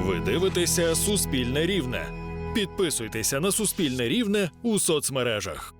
Ви дивитеся Суспільне Рівне. Підписуйтеся на Суспільне Рівне у соцмережах.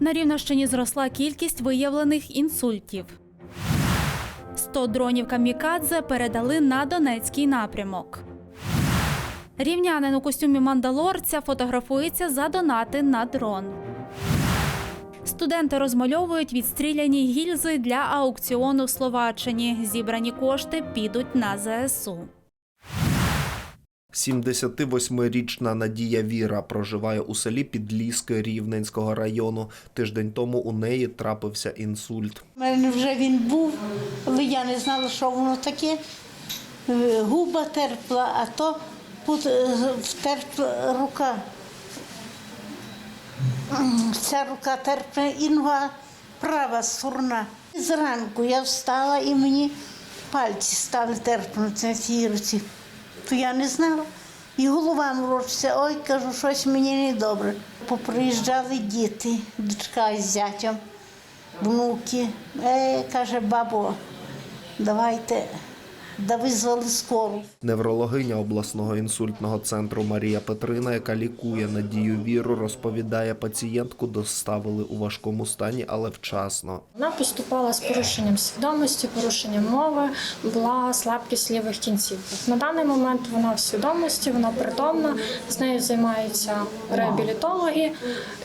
На Рівненщині зросла кількість виявлених інсультів. 100 дронів камікадзе передали на Донецький напрямок. Рівнянин у костюмі мандалорця фотографується за донати на дрон. Студенти розмальовують відстріляні гільзи для аукціону в Словаччині. Зібрані кошти підуть на ЗСУ. 78-річна Надія Віра проживає у селі Підліски Рівненського району. Тиждень тому у неї трапився інсульт. У мене вже він був, але я не знала, що воно таке. Е, Губа терпла, а то тут е, втерпла рука. Ця рука терпне і нога права сурна. Зранку я встала і мені пальці стали терпнути на цій руці. То я не знала. І голова морочиться, ой, кажу, щось мені не добре. Поприїжджали діти, дочка з зятям внуки. Е, каже, бабо, давайте, да визвали скору. Неврологиня обласного інсультного центру Марія Петрина, яка лікує Надію Віру, розповідає, пацієнтку доставили у важкому стані, але вчасно. Вона поступала з порушенням свідомості, порушенням мови, була слабкість лівих кінцівок. На даний момент вона в свідомості, вона притомна, з нею займаються реабілітологи.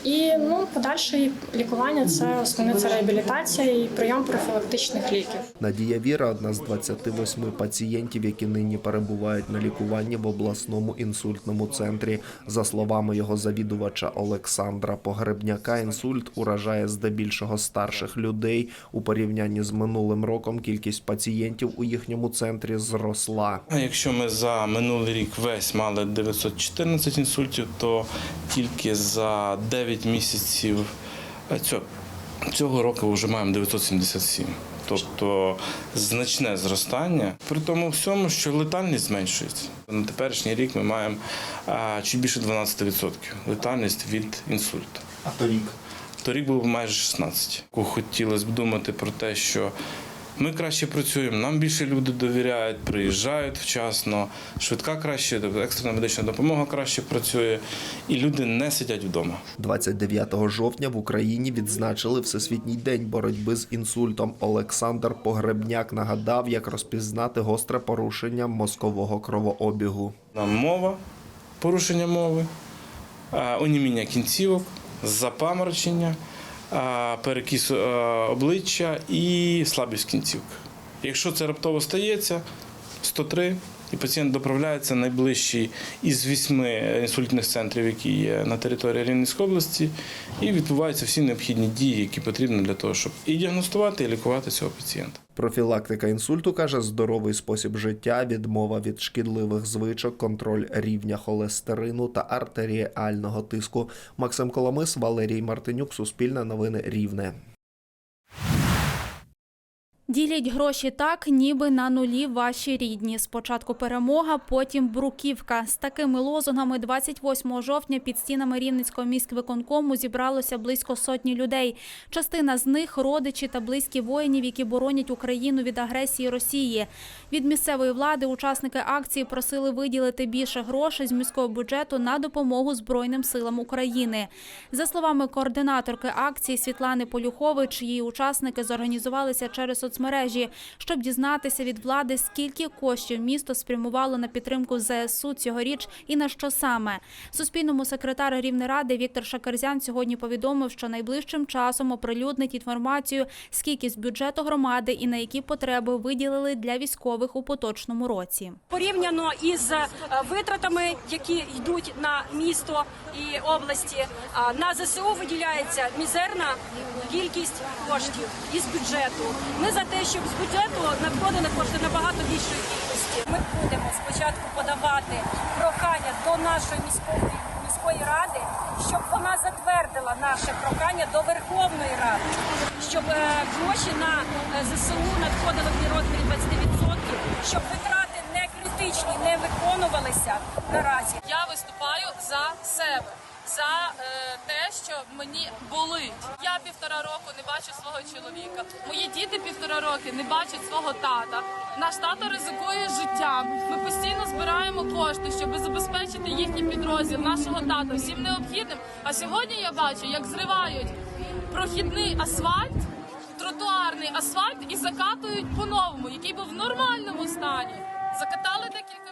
І ну, подальше лікування це основне це реабілітація і прийом профілактичних ліків. Надія Віра одна з 28 пацієнтів, які нині перебувають на лікуванні в обласному інсультному центрі. За словами його завідувача Олександра Погребняка, інсульт уражає здебільшого старших людей. У порівнянні з минулим роком кількість пацієнтів у їхньому центрі зросла. Якщо ми за минулий рік весь мали 914 інсультів, то тільки за 9 місяців е, цього року вже маємо 977. Тобто значне зростання. При тому всьому, що летальність зменшується. На теперішній рік ми маємо чуть більше 12% летальність від інсульту. А торік Торік було майже 16. Хотілося б думати про те, що ми краще працюємо, нам більше люди довіряють, приїжджають вчасно, швидка краще, тобто екстрена медична допомога краще працює, і люди не сидять вдома. 29 жовтня в Україні відзначили Всесвітній день боротьби з інсультом. Олександр Погребняк нагадав, як розпізнати гостре порушення мозкового кровообігу. Нам мова, порушення мови, оніміння кінцівок, запаморочення, перекіс обличчя і слабість кінцівки. Якщо це раптово стається, 103, і пацієнт доправляється на найближчий із вісьми інсультних центрів, які є на території Рівненської області, і відбуваються всі необхідні дії, які потрібні для того, щоб і діагностувати, і лікувати цього пацієнта. Профілактика інсульту каже здоровий спосіб життя, відмова від шкідливих звичок, контроль рівня холестерину та артеріального тиску. Максим Коломис, Валерій Мартинюк, Суспільне новини Рівне. Ділять гроші так, ніби на нулі ваші рідні. Спочатку перемога, потім бруківка. З такими лозунгами 28 жовтня під стінами Рівненського міськвиконкому зібралося близько сотні людей. Частина з них родичі та близькі воїнів, які боронять Україну від агресії Росії. Від місцевої влади учасники акції просили виділити більше грошей з міського бюджету на допомогу Збройним силам України. За словами координаторки акції Світлани Полюхович, її учасники зорганізувалися через соцмережі, щоб дізнатися від влади, скільки коштів місто спрямувало на підтримку ЗСУ цьогоріч і на що саме. Суспільному секретар Рівнеради Віктор Шакерзян сьогодні повідомив, що найближчим часом оприлюднить інформацію, скільки з бюджету громади і на які потреби виділили для військових у поточному році. порівняно із е, витратами, які йдуть на місто і області. а На ЗСУ виділяється мізерна кількість коштів із бюджету. Ми за те, щоб з бюджету надходили кошти набагато більшої кількості. Ми будемо спочатку подавати прохання до нашої міської міської ради, щоб вона затвердила наше прохання до Верховної Ради, щоб е, гроші на е, ЗСУ надходили в розмірі 20%, щоб витрати не критичні не виконувалися наразі. Я виступаю за себе, за е, те, що мені болить. Я півтора року не бачу свого чоловіка. Мої діти півтора роки не бачать свого тата. Наш тато ризикує життям. Ми постійно збираємо кошти, щоб забезпечити їхній підрозділ, нашого тата всім необхідним. А сьогодні я бачу, як зривають прохідний асфальт, тротуарний асфальт і закатують по-новому, який був в нормальному стані. Закатали декілька.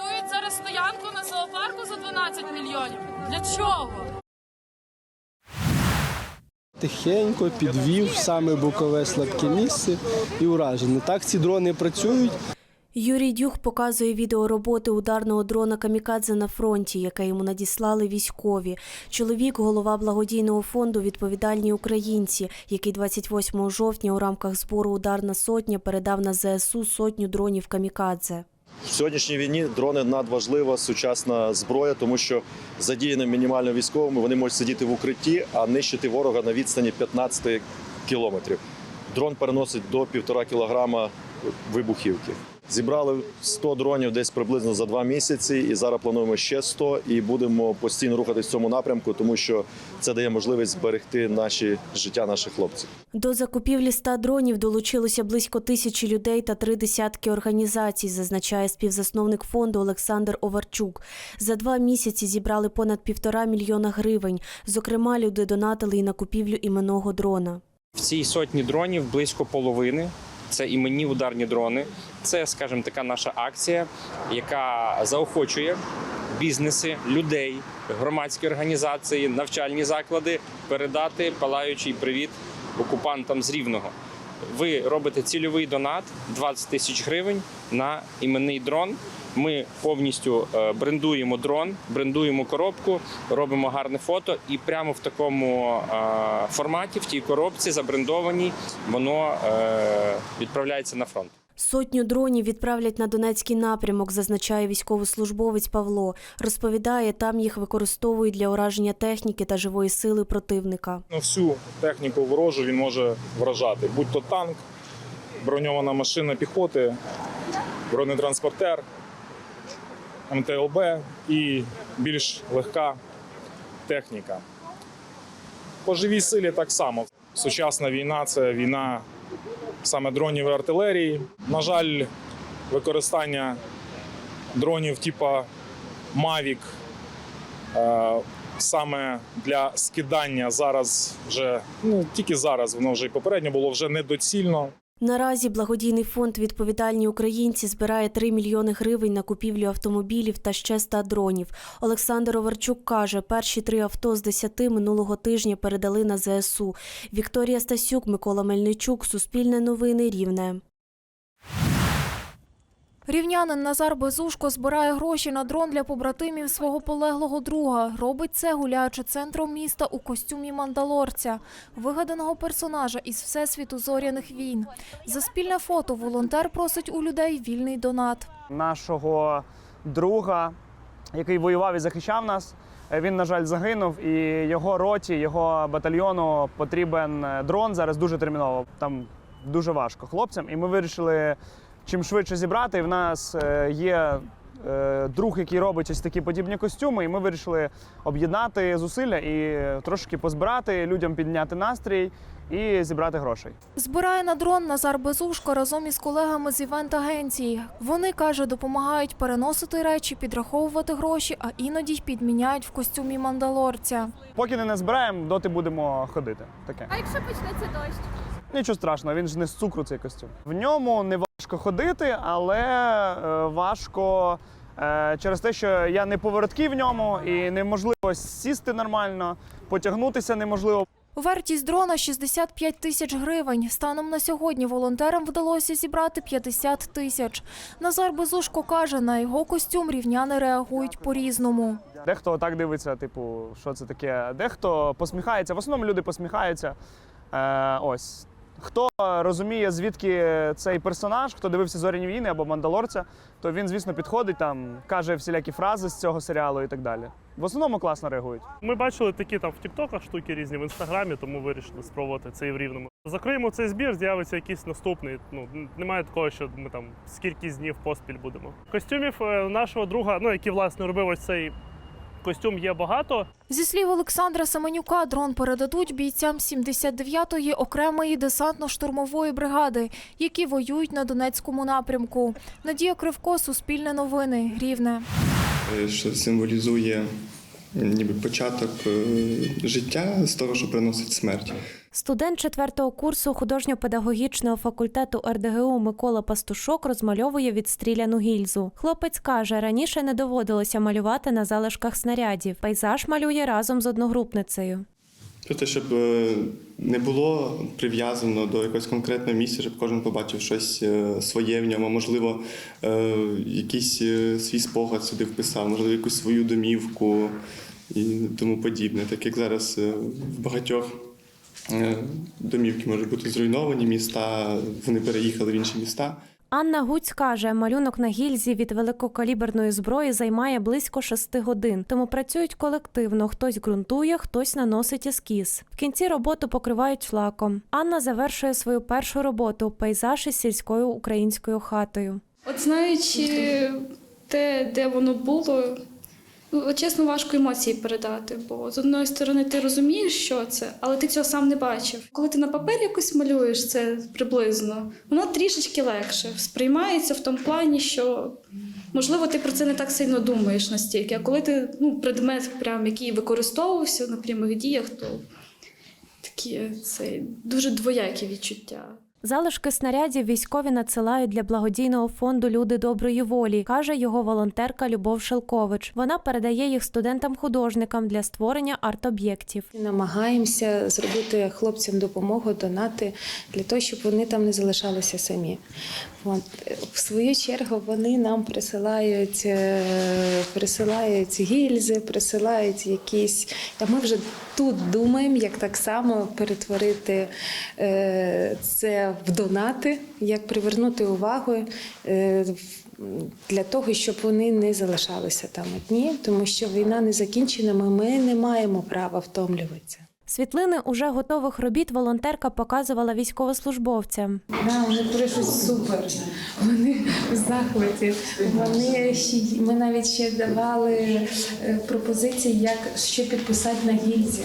Будують зараз стоянку на зоопарку за 12 мільйонів. Для чого? Тихенько підвів саме бокове слабке місце і уражений. Так ці дрони працюють. Юрій Дюх показує відео роботи ударного дрона Камікадзе на фронті, яке йому надіслали військові. Чоловік, голова благодійного фонду Відповідальні українці, який 28 жовтня у рамках збору Ударна сотня передав на ЗСУ сотню дронів Камікадзе. В сьогоднішній війні дрони надважлива сучасна зброя, тому що задіяні мінімально військовими вони можуть сидіти в укритті, а нищити ворога на відстані 15 кілометрів. Дрон переносить до півтора кілограма вибухівки. Зібрали 100 дронів десь приблизно за два місяці, і зараз плануємо ще 100, і будемо постійно рухатись в цьому напрямку, тому що це дає можливість зберегти наші життя наших хлопців. До закупівлі 100 дронів долучилося близько тисячі людей та три десятки організацій, зазначає співзасновник фонду Олександр Оварчук. За два місяці зібрали понад півтора мільйона гривень. Зокрема, люди донатили і на купівлю іменного дрона. В цій сотні дронів близько половини. Це іменні ударні дрони. Це, скажімо, така наша акція, яка заохочує бізнеси, людей, громадські організації, навчальні заклади передати палаючий привіт окупантам з Рівного. Ви робите цільовий донат 20 тисяч гривень на іменний дрон. Ми повністю е, брендуємо дрон, брендуємо коробку, робимо гарне фото, і прямо в такому е, форматі, в тій коробці забрендованій, воно е, відправляється на фронт. Сотню дронів відправлять на Донецький напрямок, зазначає військовослужбовець Павло. Розповідає, там їх використовують для ураження техніки та живої сили противника. Ну, всю техніку ворожу він може вражати, будь то танк, броньована машина піхоти, бронетранспортер, МТЛБ і більш легка техніка. По живій силі так само. Сучасна війна це війна саме дронів і артилерії. На жаль, використання дронів типа Mavic е, саме для скидання зараз вже ну тільки зараз, воно вже і попередньо було вже недоцільно. Наразі благодійний фонд Відповідальні українці збирає 3 мільйони гривень на купівлю автомобілів та ще 100 дронів. Олександр Оварчук каже, перші три авто з 10 минулого тижня передали на ЗСУ. Вікторія Стасюк, Микола Мельничук, Суспільне новини Рівне. Рівнянин Назар Безушко збирає гроші на дрон для побратимів свого полеглого друга. Робить це, гуляючи центром міста у костюмі мандалорця, вигаданого персонажа із всесвіту зоряних війн. За спільне фото волонтер просить у людей вільний донат. Нашого друга, який воював і захищав нас. Він, на жаль, загинув, і його роті, його батальйону потрібен дрон зараз дуже терміново. Там дуже важко хлопцям. І ми вирішили чим швидше зібрати. І в нас е, є е, друг, який робить ось такі подібні костюми. І ми вирішили об'єднати зусилля і трошки позбирати людям підняти настрій і зібрати грошей. Збирає на дрон Назар Безушко разом із колегами з івент-агенції. Вони, каже, допомагають переносити речі, підраховувати гроші, а іноді й підміняють в костюмі мандалорця. Поки не назбираємо, доти будемо ходити. Таке. А якщо почнеться дощ? Нічого страшного, він ж не з цукру цей костюм. В ньому не важко ходити, але е, важко е, через те, що я не поворотки в ньому і неможливо сісти нормально, потягнутися неможливо. Вартість дрона 65 тисяч гривень. Станом на сьогодні волонтерам вдалося зібрати 50 тисяч. Назар Безушко каже, на його костюм рівняни реагують по-різному. Дехто так дивиться, типу, що це таке. Дехто посміхається. В основному люди посміхаються. Е, ось. Хто розуміє, звідки цей персонаж, хто дивився зоряні війни або мандалорця, то він, звісно, підходить там, каже всілякі фрази з цього серіалу і так далі. В основному класно реагують. Ми бачили такі там в Тіктоках штуки різні в інстаграмі, тому вирішили спробувати це і в рівному. Закриємо цей збір, з'явиться якийсь наступний. Ну немає такого, що ми там скільки днів поспіль будемо. Костюмів е, нашого друга, ну який власне робив ось цей костюм є багато. Зі слів Олександра Семенюка, дрон передадуть бійцям 79-ї окремої десантно-штурмової бригади, які воюють на Донецькому напрямку. Надія Кривко, Суспільне новини, Рівне. е, що символізує ніби початок е, життя з того, що приносить смерть. Студент четвертого курсу художньо-педагогічного факультету РДГУ Микола Пастушок розмальовує відстріляну гільзу. Хлопець каже, раніше не доводилося малювати на залишках снарядів. Пейзаж малює разом з одногрупницею. Тобто, щоб е, не було прив'язано до якогось конкретного місця, щоб кожен побачив щось е, своє в ньому, можливо, е, якийсь свій спогад сюди вписав, можливо, якусь свою домівку і тому подібне. Так як зараз в багатьох домівки можуть бути зруйновані міста, вони переїхали в інші міста. Анна Гуць каже, малюнок на гільзі від великокаліберної зброї займає близько шести годин, тому працюють колективно. Хтось ґрунтує, хтось наносить ескіз. В кінці роботу покривають флаком. Анна завершує свою першу роботу пейзаж із сільською українською хатою. От знаючи те, де воно було, чесно, важко емоції передати. Бо з одної сторони ти розумієш, що це, але ти цього сам не бачив. Коли ти на папері якось малюєш це приблизно, воно трішечки легше сприймається в тому плані, що можливо ти про це не так сильно думаєш настільки. А коли ти ну, предмет, прям, який використовувався на прямих діях, то такі це дуже двоякі відчуття. Залишки снарядів військові надсилають для благодійного фонду Люди доброї волі, каже його волонтерка Любов Шелкович. Вона передає їх студентам-художникам для створення арт-об'єктів. Намагаємося зробити хлопцям допомогу, донати для того, щоб вони там не залишалися самі. От. В свою чергу вони нам присилають, е, присилають гільзи, присилають якісь. А ми вже тут думаємо, як так само перетворити е, це в донати, як привернути увагу. е, Для того, щоб вони не залишалися там одні, тому що війна не закінчена, ми не маємо права втомлюватися. Світлини уже готових робіт волонтерка показувала військовослужбовцям. Да, вони пишуть супер. Вони в захваті. Вони ще ми навіть ще давали е, пропозиції, як що підписати на гільзі.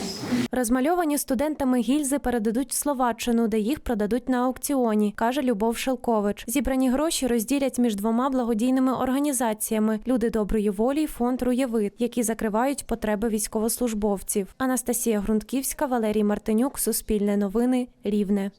Розмальовані студентами гільзи передадуть в Словаччину, де їх продадуть на аукціоні, каже Любов Шелкович. Зібрані гроші розділять між двома благодійними організаціями Люди доброї волі і фонд Руєвит, які закривають потреби військовослужбовців. Анастасія Грунтківська, Валерій Мартинюк, Суспільне новини, Рівне.